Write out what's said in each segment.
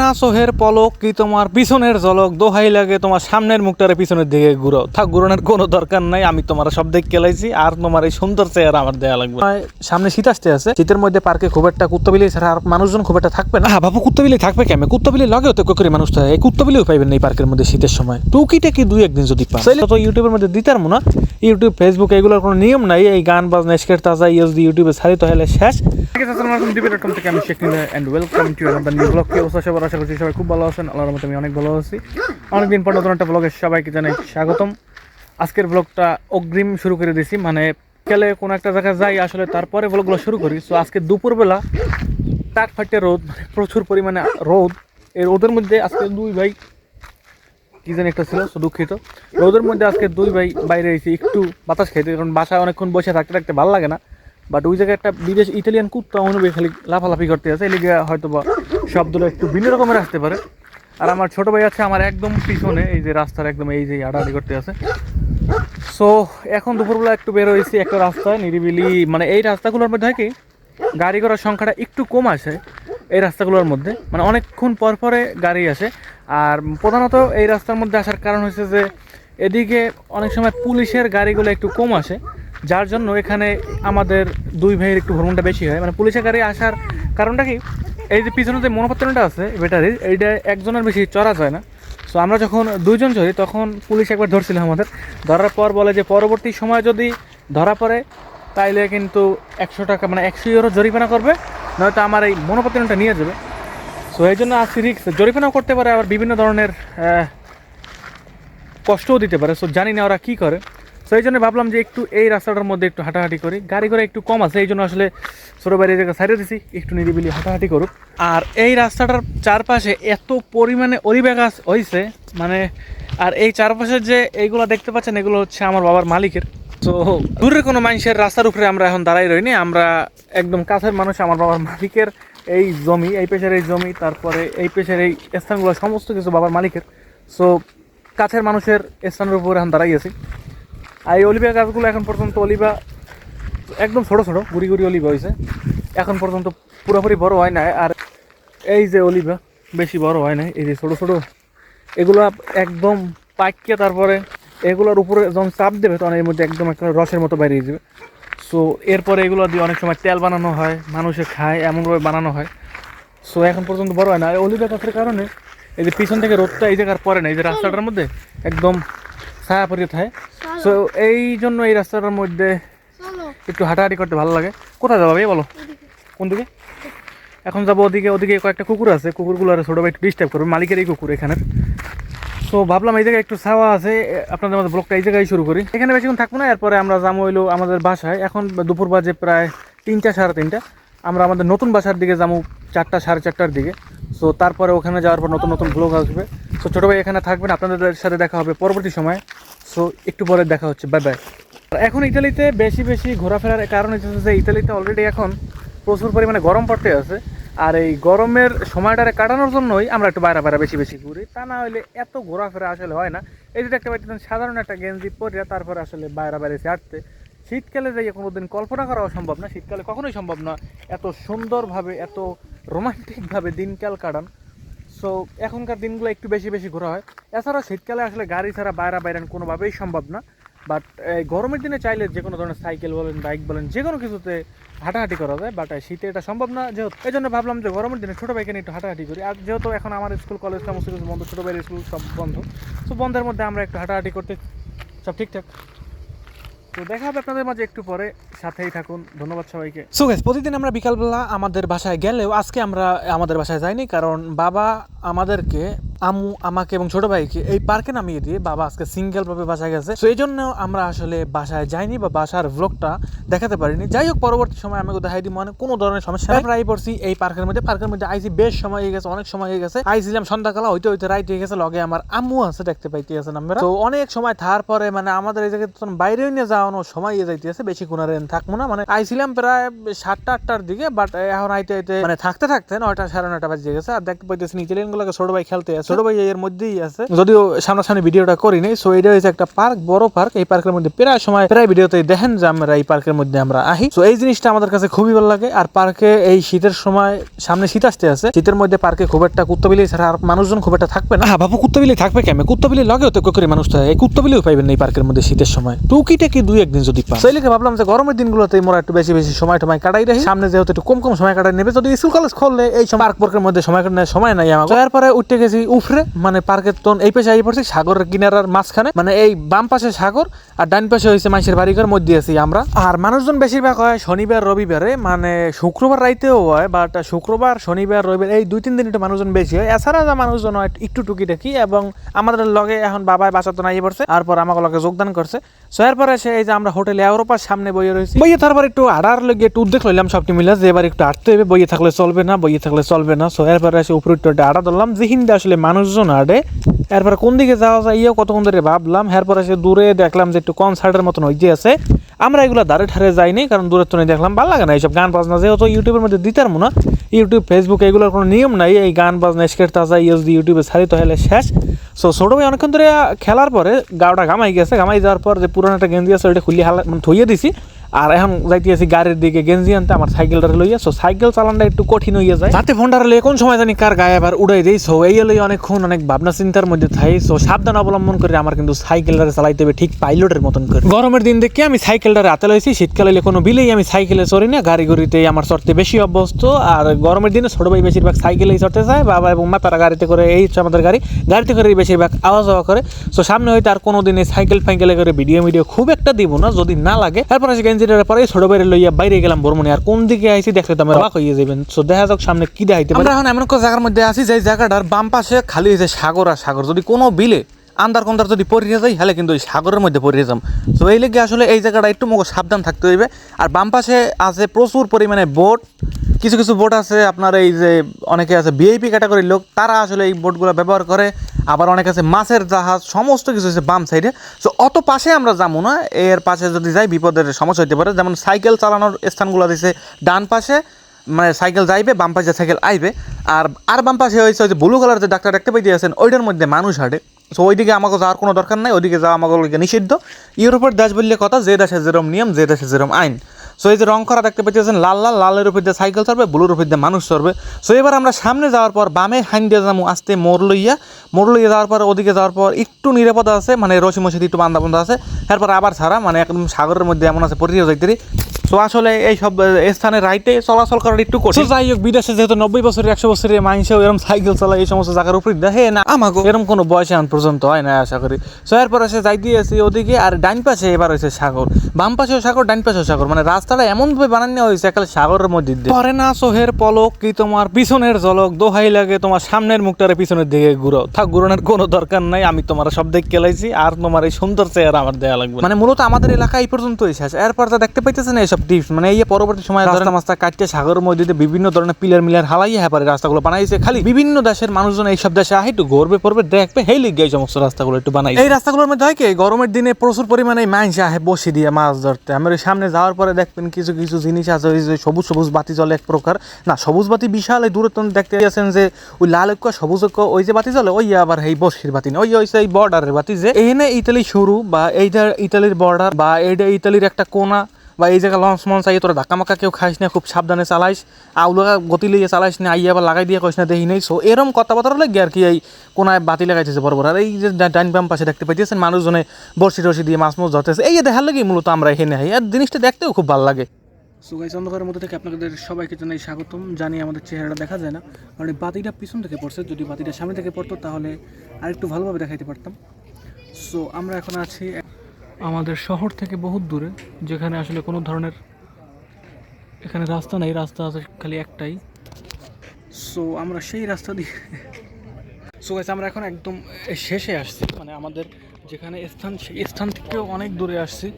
না সোহের পলক কি তোমার? পিছনের ঝলক দোহাই লাগে তোমার সামনের মুখটারে পিছনের দিকে ঘুরো থাক ঘুরানোর কোনো দরকার নাই আমি তোমার সব দিক কেলাইছি আর তোমার এই সুন্দর চেহারা আমার দেয়া লাগবে। সামনে শীত আসতে আছে শীতের মধ্যে পার্কে খুব একটা কুত্তবিলি ছাড়া আর মানুষজন খুব একটা থাকবে না। বাবু কুত্তবিলি থাকবে কেমন? কুত্তবিলি লগেও তো করে মানুষ থাকে এই কুত্তবিলিও পাইবেন এই পার্কের মধ্যে শীতের সময়। টুকিটা কি দুই একদিন যদি পান। তো ইউটিউবের মধ্যে দিতার না। ইউটিউব ফেসবুক এগুলোর কোনো নিয়ম নাই। এই গান বাজনা স্কেট তাজা ইউজ দি ইউটিউবে ছাড়িত হলে শেষ। ঠিক আছে আসসালামু আলাইকুম ডিবি ডট কম থেকে আমি শেখ নিলে and welcome to another new blog কি অবস্থা? সবার আশা করছি সবাই খুব ভালো আছেন, আল্লাহর মতো আমি অনেক ভালো আছি। অনেকদিন পর নতুন একটা ব্লগে সবাইকে জানাই স্বাগতম। আজকের ব্লগটা অগ্রিম শুরু করে দিয়েছি মানে গেলে কোনো একটা জায়গায় যাই, আসলে তারপরে ব্লগগুলো শুরু করি। সো আজকে দুপুরবেলা টাক ফাটে রোদ মানে প্রচুর পরিমাণে রোদ। এই রোদের মধ্যে আজকে দুই ভাই, কি জানি একটা ছিল, so দুঃখিত। রোদের মধ্যে আজকে দুই ভাই বাইরে এসেছি একটু বাতাস খাইতে, কারণ বাসায় অনেকক্ষণ বসে থাকতে থাকতে ভালো লাগে না। বাট ওই জায়গায় একটা বিদেশ ইতালিয়ান কুত্তা অনুভব খালি লাফালাফি করতে আছে, এলিগে হয়তো বা শব্দটা একটু ভিন্ন রকমের আসতে পারে। আর আমার ছোট ভাই আছে, আমার একদম পিছনে, এই যে রাস্তার একদম এই যে আড়াআড়ি করতে আছে। সো এখন দুপুরবেলা একটু বের হয়েছি একটা রাস্তায়, নিরিবিলি মানে এই রাস্তাগুলোর মধ্যে কি, গাড়ি ঘোড়ার সংখ্যাটা একটু কম আসে এই রাস্তাগুলোর মধ্যে। মানে অনেকক্ষণ পর পরে গাড়ি আসে। আর প্রধানত এই রাস্তার মধ্যে আসার কারণ হচ্ছে যে, এদিকে অনেক সময় পুলিশের গাড়িগুলো একটু কম আসে। যার জন্য এখানে আমাদের দুই ভাইয়ের একটু ভ্রমণটা বেশি হয়। মানে পুলিশের গাড়ি আসার কারণটা কি? এই যে পিছনে যে মনোপত্রটা আছে, ব্যাটারির, এইটা একজনের বেশি চড়া যায় না। সো আমরা যখন দুইজন চড়ি, তখন পুলিশ একবার ধরছিল আমাদের। ধরার পর বলে যে, পরবর্তী সময় যদি ধরা পড়ে, তাইলে কিন্তু একশো টাকা মানে একশো ইউরো জরিমানা করবে, নয়তো আমার এই মনোপত্রটা নিয়ে যাবে। সো এই জন্য আজকে রিক্স জরিমানাও করতে পারে, আবার বিভিন্ন ধরনের কষ্টও দিতে পারে। সো জানি না ওরা কী করে। সো এই জন্য ভাবলাম যে একটু এই রাস্তাটার মধ্যে একটু হাঁটাহাঁটি করি। গাড়ি করে একটু কম আছে, এই জন্য আসলে ছোটো বাইরে জায়গা সাইডে দিছি। একটু নিরিবিলি হাঁটাহাঁটি করুক। আর এই রাস্তাটার চারপাশে এত পরিমাণে অলিবা গাছ হয়েছে মানে আর এই চারপাশে যে এইগুলো দেখতে পাচ্ছেন, এগুলো হচ্ছে আমার বাবার মালিকের। তো দূরের কোনো মানুষের রাস্তার উপরে আমরা এখন দাঁড়াই রইনি। আমরা একদম কাছের মানুষ, আমার বাবার মালিকের এই জমি, এই পেশার এই জমি, তারপরে এই পেশার এই স্থানগুলো, সমস্ত কিছু বাবার মালিকের। সো কাছের মানুষের স্থানের উপরে এখন দাঁড়াই আছি। আর এই অলিভা গাছগুলো এখন পর্যন্ত অলিভা একদম ছোটো ছোটো, গুড়ি গুড়ি অলিভা হয়েছে। এখন পর্যন্ত পুরোপুরি বড় হয় না আর এই যে অলিভা, বেশি বড় হয় না এই যে ছোটো ছোটো, এগুলো একদম পাকিয়ে তারপরে এগুলোর উপরে যখন চাপ দেবে, তখন এর মধ্যে একদম একটা রসের মতো বেরিয়ে যাবে। সো এরপরে এগুলো দিয়ে অনেক সময় তেল বানানো হয়, মানুষে খায়, এমনভাবে বানানো হয়। সো এখন পর্যন্ত বড় হয় না। এই অলিভা গাছের কারণে এই যে পিছন থেকে রোদটা এই জায়গার পরে না, এই যে রাস্তাটার মধ্যে একদম ছায়া পড়ে থাকে সো এই জন্য এই রাস্তাটার মধ্যে একটু হাঁটাহাঁটি করতে ভালো লাগে। কোথায় যাব ভাই বলো? কোন দিকে? এখন যাব ওদিকে ওদিকে কয়েকটা কুকুর আছে। কুকুরগুলো আর ছোটো ভাই একটু ডিস্টার্ব করবে। মালিকের এই কুকুর এখানের। সো ভাবলাম এই জায়গায় একটু ছাওয়া আছে। আপনাদের আমাদের ব্লগটা এই জায়গায় শুরু করি। এখানে বেশিক্ষণ থাকব না এরপরে আমরা যাব হইল আমাদের বাসায়। এখন দুপুর বাজে প্রায় তিনটা সাড়ে তিনটা। আমরা আমাদের নতুন বাসার দিকে যাব চারটা, সাড়ে চারটার দিকে। সো তারপরে ওখানে যাওয়ার পর নতুন নতুন ব্লগ আসবে। সো ছোটো ভাই এখানে থাকবেন, আপনাদের সাথে দেখা হবে পরবর্তী সময়। সো একটু পরে দেখা হচ্ছে। বাই বাই এখন ইতালিতে বেশি বেশি ঘোরাফেরার কারণ হচ্ছে যে ইতালিতে অলরেডি এখন প্রচুর পরিমাণে গরম পড়তে আছে। আর এই গরমের সময়টারে কাটানোর জন্যই আমরা একটু বাইরে বাইরে বেশি বেশি ঘুরি। তা না হলে এত ঘোরাফেরা আসলে হয় না। এই যে দেখতে পাচ্ছেন, সাধারণ একটা গেঞ্জি পরে তারপরে আসলে বাইরে বাইরে হাঁটতে। শীতকালে যাই কোনোদিন কল্পনা করাও সম্ভব না, শীতকালে কখনোই সম্ভব না। এত সুন্দরভাবে, এত রোমান্টিকভাবে দিনকাল কাটান। সো এখনকার দিনগুলো একটু বেশি বেশি ঘোরা হয়। এছাড়া শীতকালে আসলে গাড়ি ছাড়া বাইরে বাইরে কোনোভাবেই সম্ভব না। বাট গরমের দিনে চাইলে যে কোনো ধরনের সাইকেল বলেন, বাইক বলেন, যে কোনো কিছুতে হাঁটাহাঁটি করা যায়। বাট শীতে এটা সম্ভব না। যেহেতু এই জন্য ভাবলাম যে গরমের দিনে ছোটো বাইকে নিয়ে একটু হাঁটাহাঁটি করি। আর যেহেতু এখন আমার স্কুল, কলেজ, সমস্ত কিছু বন্ধ, ছোটো বাইরের স্কুল সব বন্ধ। সো বন্ধের মধ্যে আমরা একটু হাঁটাহাঁটি করতে, সব ঠিকঠাক। তো দেখা হবে আপনাদের মাঝে একটু পরে। সাথেই থাকুন। ধন্যবাদ সবাইকে। সো গাইস প্রতিদিন আমরা বিকালবেলা আমাদের বাসায় গেলেও আজকে আমরা আমাদের বাসায় যাইনি, কারণ বাবা আমাদেরকে আমু আমাকে এবং ছোট ভাইকে এই পার্কে নামিয়ে দিয়ে বাবা আজকে সিঙ্গেল ভাবে বাসায় গেছে। তো এই জন্য আমরা আসলে বাসায় যাইনি বা বাসার ব্লগটা দেখাতে পারিনি। যাই হোক, পরবর্তী সময় আমাকে দেখাই দিই মানে কোনো ধরনের সমস্যা। আমরা এই পড়ছি এই পার্কের মধ্যে। পার্কের মধ্যে আইসি বেশ সময় হয়ে গেছে, অনেক সময় হয়ে গেছে। আইছিলাম সন্ধ্যাকালা, হইতে হইতে রাইট হয়ে গেছে। লগে আমার আম্মু আছে, দেখতে পাইতে আছেন আমরা তো অনেক সময় থার পরে মানে আমাদের এই জায়গায় তখন বাইরেও নিয়ে যাওয়ানো সময় ইয়ে যাইতে আছে বেশি কোনারে থাকব না। মানে আইছিলাম প্রায় সাতটা, আটটার দিকে বাট এখন আইতে আইতে মানে থাকতে থাকতে নয়টা, সাড়ে নয়টা বাজে গেছে। আর দেখতে পাইতেছি ইতালিয়ান গুলোকে ছোট ভাই খেলতে আছে। ছোট ভাই এর মধ্যেই আছে। যদিও সামনাসামনি ভিডিওটা করিনি সো এটা হচ্ছে একটা পার্ক বড় পার্ক। এই পার্কের মধ্যে প্রায় সময় প্রায় ভিডিওতে দেখেন যে আমরা এই পার্কের মধ্যে আমরা আহি। তো এই জিনিসটা আমাদের কাছে খুবই ভালো লাগে আর পার্কে এই শীতের সময় সামনে শীত আসতে আছে। শীতের মধ্যে পার্কে খুব একটা কুত্তবিলি ছাড়া আর মানুষজন খুব একটা থাকবে না। হ্যাঁ বাবু কুত্তবিলি থাকবে কেমন? কুত্তবিলি লগেও তো করে মানুষ থাকে। এই কুত্তবিলিও পাইবেন এই পার্কের মধ্যে শীতের সময়। টুকিটা কি দুই একদিন যদি পান। সেই লেগে ভাবলাম যে গরমের দিনগুলোতে মোরা একটু বেশি বেশি সময় টময় কাটাই রাখি সামনে যেহেতু একটু কম কম সময় কাটাই নেবে যদি স্কুল কলেজ খুললে এই সময় পার্ক পার্কের মধ্যে সময় কাটানোর সময় নাই আমার। তারপরে উঠতে গেছি উফরে মানে পার্কের তো এই পেশে আই পড়ছি সাগরের কিনারার মাঝখানে। মানে এই বাম পাশে সাগর আর ডান পাশে হয়েছে মানুষের বাড়িঘর মধ্যে আছি আমরা। আর মানুষজন বেশিরভাগ হয় শনিবার রবিবারে মানে শুক্রবার রাইতেও হয় বাট শুক্রবার শনিবার রবিবার এই দুই তিন দিন একটু মানুষজন বেশি হয়। এছাড়া যা মানুষজন হয় একটু টুকি টাকি এবং আমাদের লগে এখন বাবাই বাঁচাতো নাই পড়ছে তারপর আমাকে লগে যোগদান করছে। সো এরপরে সে এই যে আমরা হোটেলে আউরোপার সামনে বইয়ে রয়েছি। বইয়ে তারপর একটু আড়ার লেগে একটু উদ্যোগ লইলাম সবটি মিলে যে এবার একটু আটতে হবে বইয়ে থাকলে চলবে না বইয়ে থাকলে চলবে না। সো এরপরে এসে উপরে একটু আড়া ধরলাম। যেহিন্দে আসলে মানুষজন আড়ে, এরপরে কোন দিকে যাওয়া যায় ইয়ে কতক্ষণ ধরে ভাবলাম, এরপরে এসে দূরে দেখলাম যে একটু কনসার্টের মতন যে আছে। আমরা এগুলো দাঁড়ে ঠারে যাইনি, কারণ দূরের তো দেখলাম ভালো লাগে না এইসব গান বাজনা, যেহেতু ইউটিউবের মধ্যে দিতার মনে ইউটিউব ফেসবুক এগুলোর কোনো নিয়ম নাই, এই গান বাজনা, স্কেট তাজা ইউজ দিয়ে ইউটিউবে ছাড়িত হলে শেষ। সো ছোটো ভাই অনেকক্ষণ ধরে খেলার পরে গাওটা ঘামাই গেছে, ঘামাই যাওয়ার পর যে পুরনো একটা গেঞ্জি আছে, ওইটা খুলি হালা মানে থইয়ে দিছি। আর এখন যাইতে আছি গাড়ির দিকে, গেঞ্জি আনতে আমার সাইকেলটা লইয়া। সো সাইকেল চালানটা একটু কঠিন হইয়া যায়। তাতে ফোনটা লইয়া কোন সময় জানি কার গায়ে আবার উড়াই দেই। সো এই লই অনেকক্ষণ অনেক ভাবনা চিন্তার মধ্যে থাই। সো সাবধান অবলম্বন করে আমার কিন্তু সাইকেলটা চালাইতে হবে ঠিক পাইলটের মতন করে। গরমের দিন দেখে আমি সাইকেলটা রাতে লইছি। শীতকালে কোনো বিলেই আমি সাইকেলে চড়ি না। গাড়ি গড়িতে আমার চড়তে বেশি অভ্যস্ত। আর গরমের দিনে ছোট ভাই বেশিরভাগ সাইকেলেই চড়তে যায় বাবা এবং মা তারা গাড়িতে করে এই আমাদের গাড়ি। গাড়িতে করে বেশিরভাগ আওয়াজ যাওয়া করে। সো সামনে হয়তো আর কোনো দিনে সাইকেল ফাইকেলে করে ভিডিও মিডিও খুব একটা দিব না। যদি না লাগে, তারপর আছে গেঞ্জিটার পরে ছোট বাইরে লইয়া বাইরে গেলাম বর্মনে। আর কোন দিকে আইছি দেখলে তো আমরা হয়ে যাবেন। সো দেখা যাক সামনে কি দেখাইতে পারি। আমরা এখন এমন একটা জায়গার মধ্যে আছি যে জায়গাটার বাম পাশে খালি হয়েছে সাগর আর সাগর। যদি কোনো বিলে আন্দার কন্দার যদি পড়িয়ে যাই তাহলে কিন্তু ওই সাগরের মধ্যে পড়িয়ে যাম। তো এই লেগে আসলে এই জায়গাটা একটু মোক সাবধান থাকতে হইবে। আর বাম পাশে আছে প্রচুর পরিমাণে বোট। কিছু কিছু বোট আছে, আপনার এই যে অনেকে আছে ভিআইপি ক্যাটাগরির লোক, তারা আসলে এই বোটগুলো ব্যবহার করে। আবার অনেক আছে মাছের জাহাজ, সমস্ত কিছু আছে বাম সাইডে সো অত পাশে আমরা যাব না। এর পাশে যদি যাই, বিপদের সমস্যা হতে পারে। যেমন সাইকেল চালানোর স্থানগুলো দিছে ডান পাশে মানে সাইকেল যাইবে, বাম পাশে সাইকেল আইবে। আর আর বাম পাশে হয়েছে যে ব্লু কালার যে ডাক্তার দেখতে পাইতে আছেন, ওইটার মধ্যে মানুষ হাঁটে। সো ওইদিকে আমাকে যাওয়ার কোনো দরকার নাই, ওইদিকে যাওয়া আমাকে নিষিদ্ধ। ইউরোপের দেশ বললে কথা, যে দেশে যেরকম নিয়ম, যে দেশে যেরকম আইন। সো এই যে রং করা দেখতে পাচ্ছেন, লাল লাল, লালের উপর দিয়ে সাইকেল চড়বে ব্লুর উপর দিয়ে মানুষ চড়বে। সো এবার আমরা সামনে যাওয়ার পর, বামে হাইন দিয়ে যাব, আস্তে মোড় লইয়া। মোড় লইয়া যাওয়ার পর, ওদিকে যাওয়ার পর একটু নিরাপদ আছে মানে রসি মসিদ একটু বান্ধা বান্ধা আছে। তারপর আবার ছাড়া মানে একদম সাগরের মধ্যে এমন আছে পরিয়ে যাইতে সো আসলে এই সব স্থানে রাইটে চলাচল করার একটু কঠিন। যাই হোক বিদেশে যেহেতু নব্বই বছরের একশো বছরের মানুষেও এরকম সাইকেল চালায় এই সমস্ত জায়গার উপরে দেখে না আমাকে এরকম কোনো বয়সে আন পর্যন্ত হয় না আশা করি। সো এরপর এসে যাই দিয়েছি ওদিকে আর ডাইন পাশে এবার হয়েছে সাগর। বাম পাশেও সাগর ডাইন পাশেও সাগর। মানে রাস্তাটা এমনভাবে বানানো হয়েছে একালে সাগরের মধ্যে দিয়ে। পরে না সোহের পলক কি তোমার পিছনের ঝলক? দোহাই লাগে তোমার সামনের মুখটারে পিছনের দিকে ঘুরো থাক ঘুরানোর কোনো দরকার নাই আমি তোমার সব দিক কেলাইছি আর তোমার এই সুন্দর চেয়ার আমার দেয়া লাগবে মানে মূলত আমাদের এলাকা এই পর্যন্তই শেষ। এরপর যা দেখতে পাইতেছে না এইসব টিপস মানে এই পরবর্তী সময় রাস্তা মাস্তা কাটতে সাগরের মধ্যে বিভিন্ন ধরনের পিলার মিলার হালাইয়া হ্যাঁ পারে রাস্তাগুলো বানাইছে খালি বিভিন্ন দেশের মানুষজন এইসব দেশে আহে একটু গর্বে পড়বে দেখবে হেই লিগে এই সমস্ত রাস্তাগুলো একটু বানাই এই রাস্তাগুলোর মধ্যে হয় কি গরমের দিনে প্রচুর পরিমাণে মাইনসে আহে বসে দিয়ে মাছ ধরতে। আমার ওই সামনে যাওয়ার পরে দেখবেন কিছু কিছু জিনিস আছে ওই যে সবুজ সবুজ বাতি জলে এক প্রকার। না সবুজ বাতি বিশাল এই দূরে দেখতে আছেন যে ওই লাল ঐক্য সবুজ ঐক্য ওই যে বাতি জ্বলে ওই আবার এই বসির বাতি না ওই হইছে এই বর্ডারের বাতি যে। এখানে ইতালি শুরু বা এইটা ইতালির বর্ডার বা এইটা ইতালির একটা কোনা বা এই জায়গা লঞ্চ মঞ্চ আইয়ে তোরা ধাক্কা মাক্কা কেউ খাইস না, খুব সাবধানে চালাইস। আউলা গতি লিয়ে চালাইস না আইয়া আবার লাগাই দিয়ে কইস না, দেখি নেই। সো এরম কথাবার্তা লাগে আর কি এই কোনায় বাতি লাগাইতেছে বড় বড়। আর এই যে ডাইন বাম পাশে দেখতে পাইতেছেন মানুষজনে বর্ষি টর্ষি দিয়ে মাছ মাছ ধরতেছে। এই দেখার লাগে মূলত আমরা এখানে আই। আর জিনিসটা দেখতেও খুব ভালো লাগে। সুগাই চন্দ্রকরের মধ্যে থেকে আপনাদের সবাইকে জানাই স্বাগতম। জানি আমাদের চেহারাটা দেখা যায় না কারণ এই বাতিটা পিছন থেকে পড়ছে। যদি বাতিটা সামনে থেকে পড়তো, তাহলে আরেকটু ভালোভাবে দেখাইতে পারতাম। সো আমরা এখন আছি আমাদের শহর থেকে বহুত দূরে, যেখানে আসলে কোনো ধরনের এখানে রাস্তা নেই, রাস্তা আছে খালি একটাই। সো আমরা সেই রাস্তা দিয়ে সো গাইস আমরা এখন একদম শেষে আসছি। মানে আমাদের যেখানে স্থান, সেই স্থান থেকেও অনেক দূরে আসছি।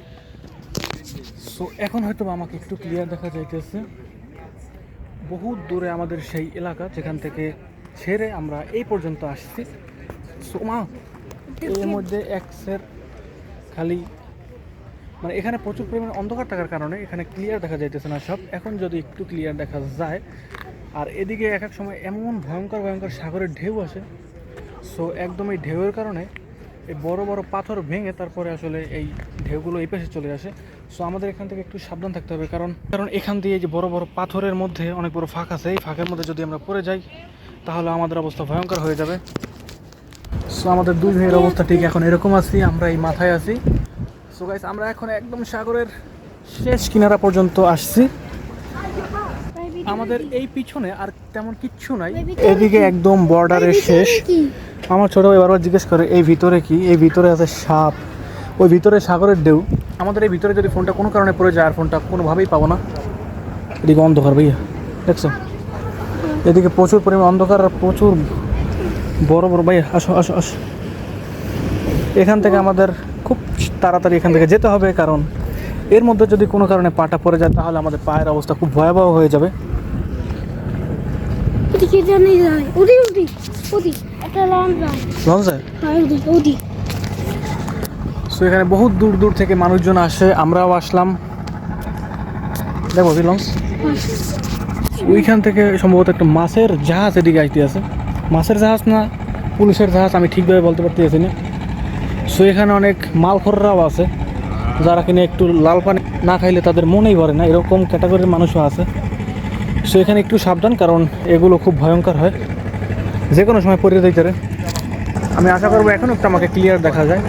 সো এখন হয়তো আমাকে একটু ক্লিয়ার দেখা যাইতেছে। বহুত দূরে আমাদের সেই এলাকা, যেখান থেকে ছেড়ে আমরা এই পর্যন্ত আসছি। সো মা, এর মধ্যে এক্সের খালি মানে এখানে প্রচুর পরিমাণে অন্ধকার থাকার কারণে এখানে ক্লিয়ার দেখা যাইতেছে না সব। এখন যদি একটু ক্লিয়ার দেখা যায়, আর এদিকে এক এক সময় এমন ভয়ঙ্কর ভয়ঙ্কর সাগরের ঢেউ আসে। সো একদম এই ঢেউয়ের কারণে এই বড় বড় পাথর ভেঙে তারপরে আসলে এই ঢেউগুলো এই পাশে চলে আসে। সো আমাদের এখান থেকে একটু সাবধান থাকতে হবে, কারণ কারণ এখান দিয়ে যে বড় বড় পাথরের মধ্যে অনেক বড় ফাঁক আছে। এই ফাঁকের মধ্যে যদি আমরা পড়ে যাই, তাহলে আমাদের অবস্থা ভয়ঙ্কর হয়ে যাবে। সো আমাদের দুই ভাইয়ের অবস্থা ঠিক এখন এরকম আছি আমরা এই মাথায় আছি। সো গাইস আমরা এখন একদম সাগরের শেষ কিনারা পর্যন্ত আসছি। আমাদের এই পিছনে আর তেমন কিচ্ছু নাই। এদিকে একদম বর্ডারের শেষ। আমার ছোট ভাই বারবার জিজ্ঞেস করে এই ভিতরে কি? এই ভিতরে আছে সাপ। ওই ভিতরে সাগরের ঢেউ। আমাদের এই ভিতরে যদি ফোনটা কোনো কারণে পড়ে যায় আর ফোনটা কোনোভাবেই পাবো না। এদিকে অন্ধকার ভাইয়া দেখছ? এদিকে প্রচুর পরিমাণ অন্ধকার আর প্রচুর বড় বড় ভাইয়া আসো আসো আসো। এখান থেকে আমাদের খুব তাড়াতাড়ি এখান থেকে যেতে হবে কারণ এর মধ্যে যদি কোনো কারণে পাটা পড়ে যায় তাহলে আমাদের পায়ের অবস্থা খুব ভয়াবহ হয়ে যাবে। যায় হ্যাঁ সো এখানে বহুত দূর দূর থেকে মানুষজন আসে আমরাও আসলাম। দেখো লঞ্চ ওইখান থেকে সম্ভবত একটা মাছের জাহাজ এদিকে আসতে আছে। মাছের জাহাজ না, পুলিশের জাহাজ, আমি ঠিকভাবে বলতে পারতেছি না। সো এখানে অনেক মালখররাও আছে, যারা কিনা একটু লাল পানি না খাইলে তাদের মনেই ভরে না, এরকম ক্যাটাগরির মানুষও আছে। সো এখানে একটু সাবধান, কারণ এগুলো খুব ভয়ঙ্কর হয়। যে কোনো সময় পড়ে দিতে পারে। আমি আশা করব এখন একটু আমাকে ক্লিয়ার দেখা যায়।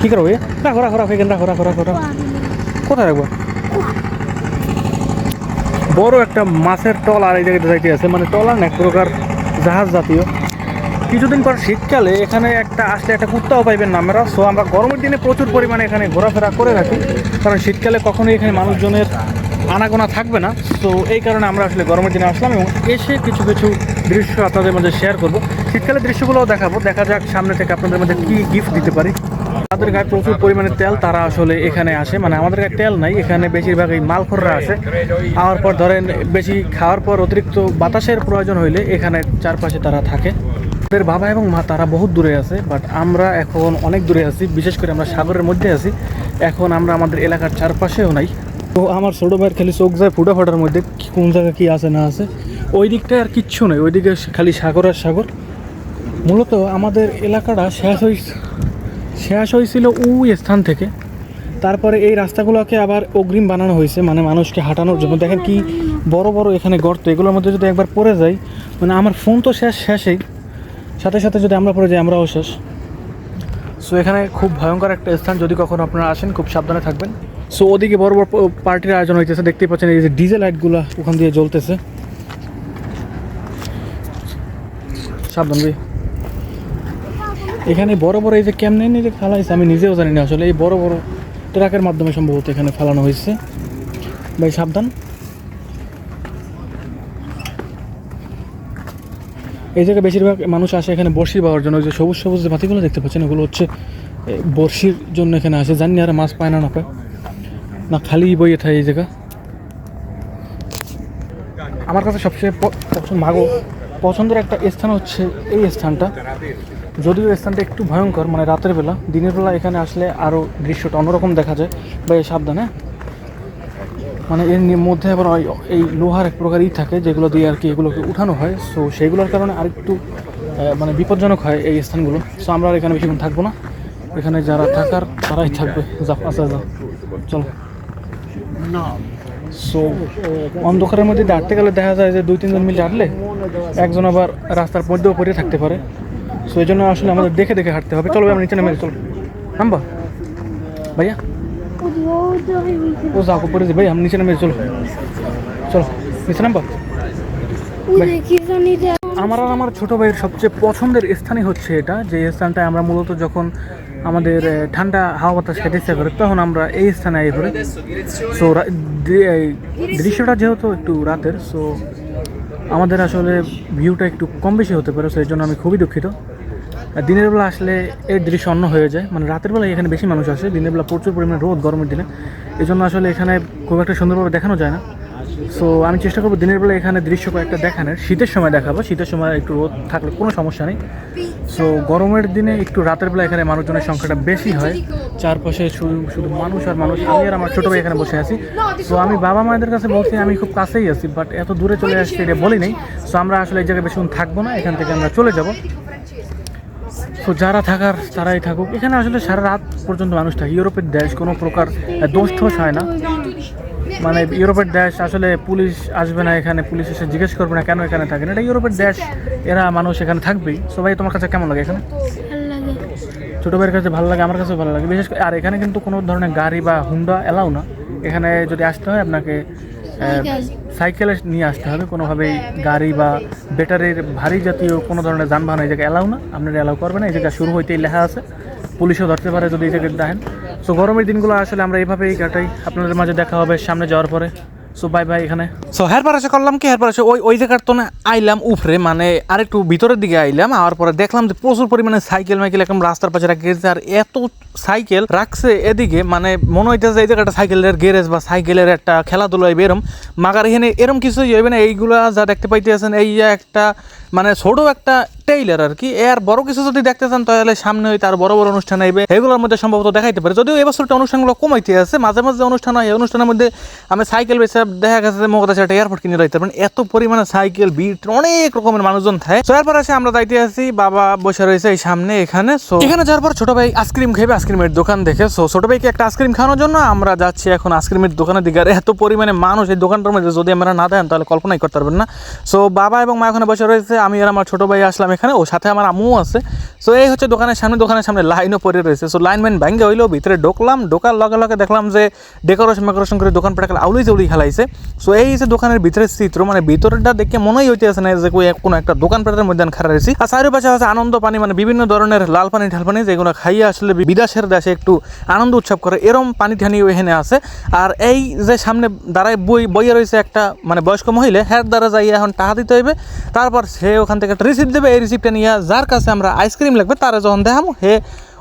কি করব? রাখো রাখো রাখো এখানে, রাখো রাখো রাখো রাখো। কোথায় রাখব? বড় একটা মাছের টল আর এই জায়গাতে যাইতে আছে মানে টলার এক প্রকার জাহাজ জাতীয়। কিছুদিন পর শীতকালে এখানে একটা আসলে একটা কুত্তাও পাইবেন না আমরা। সো আমরা গরমের দিনে প্রচুর পরিমাণে এখানে ঘোরাফেরা করে রাখি কারণ শীতকালে কখনোই এখানে মানুষজনের আনাগোনা থাকবে না। তো এই কারণে আমরা আসলে গরমের দিনে আসলাম এবং এসে কিছু কিছু দৃশ্য আপনাদের মধ্যে শেয়ার করব। শীতকালের দৃশ্যগুলোও দেখাবো। দেখা যাক সামনে থেকে আপনাদের মধ্যে কী গিফট দিতে পারি। তাদের গায়ে প্রচুর পরিমাণে তেল তারা আসলে এখানে আসে। মানে আমাদের গায়ে তেল নাই, এখানে বেশিরভাগ এই মালখররা আসে আওয়ার পর ধরেন বেশি খাওয়ার পর অতিরিক্ত বাতাসের প্রয়োজন হইলে এখানে চারপাশে তারা থাকে। ওদের বাবা এবং মা তারা বহুত দূরে আছে বাট আমরা এখন অনেক দূরে আছি। বিশেষ করে আমরা সাগরের মধ্যে আছি। এখন আমরা আমাদের এলাকার চারপাশেও নাই। তো আমার ছোটো ভাইয়ের খালি চোখ যায় ফুটা ফাটার মধ্যে কোন জায়গায় কী আছে না আছে। ওই দিকটায় আর কিচ্ছু নেই ওইদিকে খালি সাগর আর সাগর। মূলত আমাদের এলাকাটা শেষ হয়েছে শেষ হয়েছিল ওই স্থান থেকে। তারপরে এই রাস্তাগুলোকে আবার অগ্রিম বানানো হয়েছে মানে মানুষকে হাঁটানোর জন্য। দেখেন কি বড় বড় এখানে গর্ত, এগুলোর মধ্যে যদি একবার পড়ে যাই মানে আমার ফোন তো শেষ, শেষেই। সাথে সাথে যদি আমরা পড়ে যাই, আমরাও শেষ। সো এখানে খুব ভয়ঙ্কর একটা স্থান। যদি কখনো আপনারা আসেন, খুব সাবধানে থাকবেন। সো ওদিকে বড় বড় পার্টির আয়োজন হইতেছে। দেখতেই পাচ্ছেন এই যে ডিজেল লাইটগুলো ওখান দিয়ে জ্বলতেছে। সাবধান ভাই। এখানে বড় বড় এই যে কেমনে নিয়ে যে ফালাইছে, আমি নিজেও জানি না আসলে। এই বড় বড় ট্রাকের মাধ্যমে সম্ভবত এখানে ফালানো হয়েছে। ভাই, সাবধান। এই জায়গায় বেশিরভাগ মানুষ আসে এখানে বড়শি পাওয়ার জন্য। যে সবুজ সবুজ যে বাতিগুলো দেখতে পাচ্ছেন, ওগুলো হচ্ছে বড়শির জন্য এখানে আসে। জানি আর মাছ পায় না না পায়। না, খালি বইয়ে থাকে এই জায়গা। আমার কাছে সবচেয়ে পছন্দ মাগো পছন্দের একটা স্থান হচ্ছে এই স্থানটা। যদিও স্থানটা একটু ভয়ঙ্কর মানে রাতের বেলা। দিনের বেলা এখানে আসলে আরও দৃশ্যটা অন্যরকম দেখা যায়। বা এই সাবধানে। মানে এর মধ্যে আবার এই লোহার এক প্রকার ই থাকে, যেগুলো দিয়ে আর কি এগুলোকে উঠানো হয়। সো সেইগুলোর কারণে আরেকটু মানে বিপজ্জনক হয় এই স্থানগুলো। সো আমরা আর এখানে বেশিক্ষণ থাকব না। এখানে যারা থাকার, তারাই থাকবে। যা আচ্ছা যা চলো। সো অন্ধকারের মধ্যে হাঁটতে গেলে দেখা যায় যে দুই তিনজন মিলে হাঁটলে একজন আবার রাস্তার মধ্যেও পড়ে থাকতে পারে। সো এই জন্য আসলে আমাদের দেখে দেখে হাঁটতে হবে। চলো আমরা নিচে নেমে চলো। নামবা। ভাইয়া? ও যাকো পড়ে যে ভাই আমি নিচে নেমে চলো। চলো নিচে নামবা। আমার আর আমার ছোটো ভাইয়ের সবচেয়ে পছন্দের স্থানই হচ্ছে এটা। যে স্থানটায় আমরা মূলত যখন আমাদের ঠান্ডা হাওয়া বাতাস খেতে ইচ্ছা করে, তখন আমরা এই স্থানে আই করি। সো দৃশ্যটা যেহেতু একটু রাতের সো আমাদের আসলে ভিউটা একটু কম বেশি হতে পারে সো এই জন্য আমি খুবই দুঃখিত। দিনের বেলা আসলে এই দৃশ্য অন্য হয়ে যায় মানে রাতের বেলা এখানে বেশি মানুষ আসে, দিনের বেলা প্রচুর পরিমাণে রোদ, গরমের দিনে। এই জন্য আসলে এখানে খুব একটা সুন্দরভাবে দেখানো যায় না। সো আমি চেষ্টা করব দিনের বেলা এখানে দৃশ্য কয়েকটা দেখানোর, শীতের সময় দেখাবো, শীতের সময় একটু রোদ থাকলে কোনো সমস্যা নেই। সো গরমের দিনে একটু রাতের বেলা এখানে মানুষজনের সংখ্যাটা বেশি হয়। চারপাশে শুধু মানুষ আর মানুষ। আমি আর আমার ছোটো ভাই এখানে বসে আছি। সো আমি বাবা মায়েদের কাছে বলছি, আমি খুব কাছেই আছি বাট এত দূরে চলে আসছি এটা বলি নেই। সো আমরা আসলে এই জায়গায় বেশিক্ষণ থাকব না, এখান থেকে আমরা চলে যাব। তো যারা থাকার, তারাই থাকুক। এখানে আসলে সারা রাত পর্যন্ত মানুষ থাকে। ইউরোপের দেশ কোনো প্রকার দোষ হয় না। মানে ইউরোপের দেশ আসলে পুলিশ আসবে না এখানে পুলিশ এসে জিজ্ঞেস করবে না কেন এখানে থাকেন? এটা ইউরোপের দেশ এরা মানুষ এখানে থাকবেই। সবাই তোমার কাছে কেমন লাগে এখানে? ভালো লাগে। ছোটো ভাইয়ের কাছে ভালো লাগে আমার কাছেও ভালো লাগে। বিশেষ করে আর এখানে কিন্তু কোনো ধরনের গাড়ি বা হুন্ডা এলাও না। এখানে যদি আসতে হয় আপনাকে সাইকেলে নিয়ে আসতে হবে। কোনোভাবেই গাড়ি বা ব্যাটারির ভারী জাতীয় কোনো ধরনের যানবাহন এই জায়গায় এলাও না। আপনারা এলাও করবেন না। এই জায়গায় শুরু হইতেই লেখা আছে। পুলিশও ধরতে পারে যদি এই জায়গায় দেখেন। সো গরমের দিনগুলো আসলে আমরা এইভাবেই কাটাই। আপনাদের মাঝে দেখা হবে সামনে যাওয়ার পরে। সো বাই বাই এখানে। সো হের পর এসে করলাম কি? হের পর এসে ওই ওই জায়গার তো আইলাম উফরে মানে আরেকটু ভিতরের দিকে আইলাম। আওয়ার পরে দেখলাম যে প্রচুর পরিমাণে সাইকেল মাইকেল একদম রাস্তার পাশে রাখে গেছে। আর এত সাইকেল রাখছে এদিকে মানে মনে হইতেছে এই জায়গাটা সাইকেলের গ্যারেজ বা সাইকেলের একটা খেলাধুলা এরম মাগার এখানে এরম কিছুই হইবে না। এইগুলা যা দেখতে পাইতে পাইতেছেন, এই একটা মানে ছোট একটা টেইলার আর কি এর বড় কিছু যদি দেখতে চান, তাহলে সামনে হইতে আর বড় বড় অনুষ্ঠান আইবে। এগুলোর মধ্যে সম্ভবত দেখাইতে পারে। যদিও এবছরটা অনুষ্ঠানগুলো কমাইতে আছে, মাঝে মাঝে অনুষ্ঠান হয়, এই অনুষ্ঠানের মধ্যে আমি সাইকেল বেছে দেখা গেছে যে মগদাছে একটা এয়ারপোর্ট কিনে রাখতে পারেন। এত পরিমাণে সাইকেল বিট অনেক রকমের মানুষজন থাকে। তো এরপর আছে আমরা যাইতে আছি বাবা বসে রয়েছে এই সামনে, এখানে। সো এখানে যাওয়ার পর ছোট ভাই আইসক্রিম খেবে আইসক্রিমের দোকান দেখে। সো ছোট ভাইকে একটা আইসক্রিম খাওয়ানোর জন্য আমরা যাচ্ছি এখন আইসক্রিমের দোকানের দিকে। আর এত পরিমাণে মানুষ এই দোকানটার মধ্যে যদি আমরা না দেন, তাহলে কল্পনাই করতে পারবেন না। সো বাবা এবং মা ওখানে বসে রয়েছে। আমি আর আমার ছোট ভাই আসলাম এখানে, ও সাথে আমার আম্মু আছে। সো এই হচ্ছে দোকানের সামনে দোকানের সামনে লাইনও পড়ে রয়েছে। সো লাইন ম্যান ব্যাঙ্গে হইল, ভিতরে ঢোকলাম, ঢোকার লগে লগে দেখলাম যে ডেকোরেশন মেকোরেশন করে দোকান আউলি জৌলি খেলাইছে। সো এই যে দোকানের ভিতরে চিত্র মানে ভিতরটা দেখে মনেই হইতেছে না যে কোনো একটা দোকান মধ্যে খাড়া রয়েছি। আর চারিপাশে আছে আনন্দ পানি মানে বিভিন্ন ধরনের লাল পানি, ঢাল পানি, যেগুলো খাইয়ে আসলে বিদেশের দেশে একটু আনন্দ উৎসব করে, এরম পানি ঠানি এখানে আছে। আর এই যে সামনে দাঁড়ায় বই, বইয়ে রয়েছে একটা মানে বয়স্ক মহিলা হ্যার দ্বারা যাই এখন টাকা দিতে হইবে। তারপর সে ওখান থেকে একটা রিসিপ্ট দেবে। এই রিসিপ্টটা নিয়ে যার কাছে আমরা আইসক্রিম লাগবে, তারা যখন দেখামো, হে,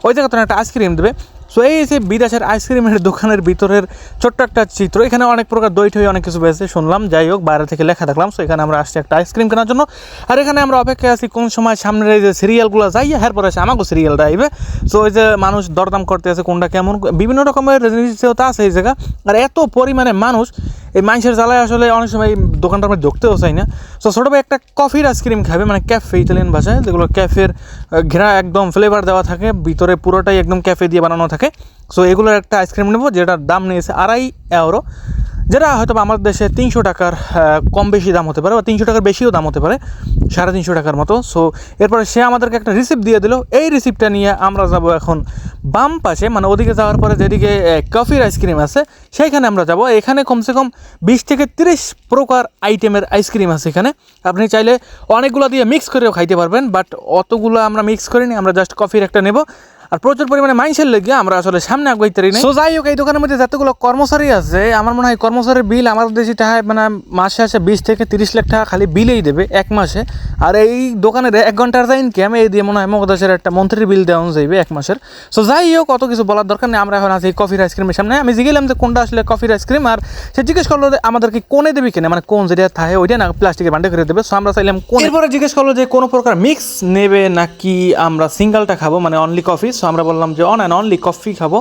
ওই জায়গাতে একটা আইসক্রিম দেবে। সো এই যে বিদেশের আইসক্রিমের দোকানের ভিতরের ছোট্ট একটা চিত্র, এখানে অনেক প্রকার দই ঠই, অনেক কিছু বেছে শুনলাম। যাই হোক, বাইরে থেকে লেখা দেখলাম। সো এখানে আমরা আসছি একটা আইসক্রিম কেনার জন্য। আর এখানে আমরা অপেক্ষায় আছি কোন সময় সামনের এই যে সিরিয়ালগুলো যাই হ্যার পরে আসে আমাকেও সিরিয়ালটা আইবে সো ওই যে মানুষ দরদাম করতে আছে, কোনটা কেমন, বিভিন্ন রকমের জিনিসও আছে এই জায়গা। আর এত পরিমাণে মানুষ এই মানুষের জ্বালায় আসলে অনেক সময় এই দোকানটার মধ্যে ঢুকতেও চাই না। সো ছোটো ভাই একটা কফির আইসক্রিম খাবে মানে ক্যাফে ইতালিয়ান ভাষায়, যেগুলো ক্যাফের ঘেরা একদম ফ্লেভার দেওয়া থাকে, ভিতরে পুরোটাই একদম ক্যাফে দিয়ে বানানো থাকে। সো এগুলোর একটা আইসক্রিম নেব, যেটার দাম নিয়েছে আড়াই এওরো যেটা হয়তো আমাদের দেশে তিনশো টাকার কম বেশি দাম হতে পারে বা তিনশো টাকার বেশিও দাম হতে পারে, সাড়ে তিনশো টাকার মতো। সো এরপরে সে আমাদেরকে একটা রিসিপ্ট দিয়ে দিল। এই রিসিপ্টটা নিয়ে আমরা যাব এখন বাম পাশে মানে ওদিকে যাওয়ার পরে যেদিকে কফির আইসক্রিম আছে, সেইখানে আমরা যাব। এখানে কমসে কম বিশ থেকে তিরিশ প্রকার আইটেমের আইসক্রিম আছে এখানে। আপনি চাইলে অনেকগুলো দিয়ে মিক্স করেও খাইতে পারবেন বাট অতগুলো আমরা মিক্স করিনি, আমরা জাস্ট কফির একটা নেব। আর প্রচুর পরিমাণে মাইন্সের লেগে আমরা আসলে সামনে আগাইতে পারি সো যাই হোক এই দোকানের মধ্যে যতগুলো কর্মচারী আছে আমার মনে হয় কর্মচারীর বিল আমাদের দেশে টাকায় মানে মাসে আসে বিশ থেকে তিরিশ লাখ টাকা খালি বিলেই দেবে এক মাসে। আর এই দোকানের এক ঘণ্টার যা ইনকাম এই দিয়ে মনে হয় মগদেশের একটা মন্ত্রীর বিল দেওয়া যাইবে এক মাসের। সো যাই হোক অত কিছু বলার দরকার নেই আমরা এখন আছি কফির আইসক্রিমের সামনে। আমি জিগেলাম যে কোনটা আসলে কফির আইসক্রিম আর সে জিজ্ঞেস করল যে আমাদেরকে কোনে দেবে কিনা মানে কোন যেটা থাকে ওইটা না প্লাস্টিকের বান্ডে করে দেবে। সো আমরা চাইলাম কোন। এরপরে জিজ্ঞেস করল যে কোনো প্রকার মিক্স নেবে নাকি আমরা সিঙ্গেলটা খাব মানে অনলি কফি সো আমরা বললাম যে অন অ্যান্ড অনলি কফি খাব।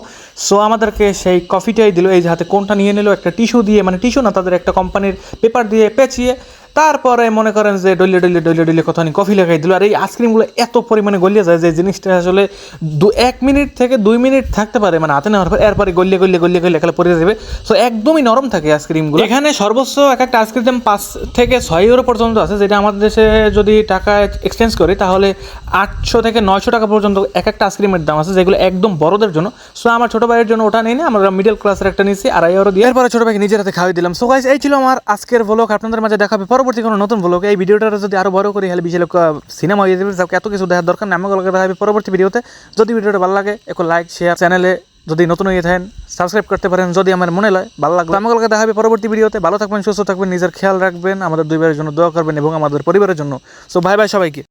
সো আমাদেরকে সেই কফিটাই দিল, এই যে হাতে কোনটা নিয়ে নিল, একটা টিস্যু দিয়ে মানে টিস্যু না, তাদের একটা কোম্পানির পেপার দিয়ে পেঁচিয়ে তারপরে মনে করেন যে ডলে ডলিয়ে ডলে ডলে কোথাও কফি লাগাই দিল। আর এই আইসক্রিমগুলো এত পরিমাণে গলিয়ে যায় যে জিনিসটা আসলে দু এক মিনিট থেকে দুই মিনিট থাকতে পারে মানে হাতে নেওয়ার পর এরপরে গলিয়ে গলিয়ে গলিয়ে গলিয়ে খেলে পড়ে যাবে। সো একদমই নরম থাকে আইসক্রিমগুলো। এখানে সর্বোচ্চ এক একটা আইসক্রিম দাম পাঁচ থেকে ছয় ইউরো পর্যন্ত আছে যেটা আমাদের দেশে যদি টাকা এক্সচেঞ্জ করি তাহলে আটশো থেকে নয়শো টাকা পর্যন্ত এক একটা আইসক্রিমের দাম আছে যেগুলো একদম বড়দের জন্য। সো আমার ছোটো ভাইয়ের জন্য ওটা নেই না আমরা মিডল ক্লাসের একটা নিয়েছি আড়াই ইউরো দিয়ে। এরপরে ছোটো ভাইকে নিজের হাতে খাওয়াই দিলাম। সো গাইজ এই ছিল আমার আজকের ভ্লগ আপনাদের মাঝে দেখাবে পরবর্তী কোনো নতুন ভ্লগ এই ভিডিওটা যদি আরও বড় করি হলে বিশাল সিনেমা হয়ে যাবে। এত কিছু দেখার দরকার নেই। আমাকে দেখা হবে পরবর্তী ভিডিওতে। যদি ভিডিওটা ভালো লাগে, একটু লাইক শেয়ার চ্যানেলে যদি নতুন হয়ে থাকেন সাবস্ক্রাইব করতে পারেন। যদি আমার মনে হয় ভালো লাগল, আমাকে দেখা হবে পরবর্তী ভিডিওতে। ভালো থাকবেন, সুস্থ থাকবেন, নিজের খেয়াল রাখবেন। আমাদের দুইবারের জন্য দোয়া করবেন এবং আমাদের পরিবারের জন্য। সো ভাই ভাই সবাইকে।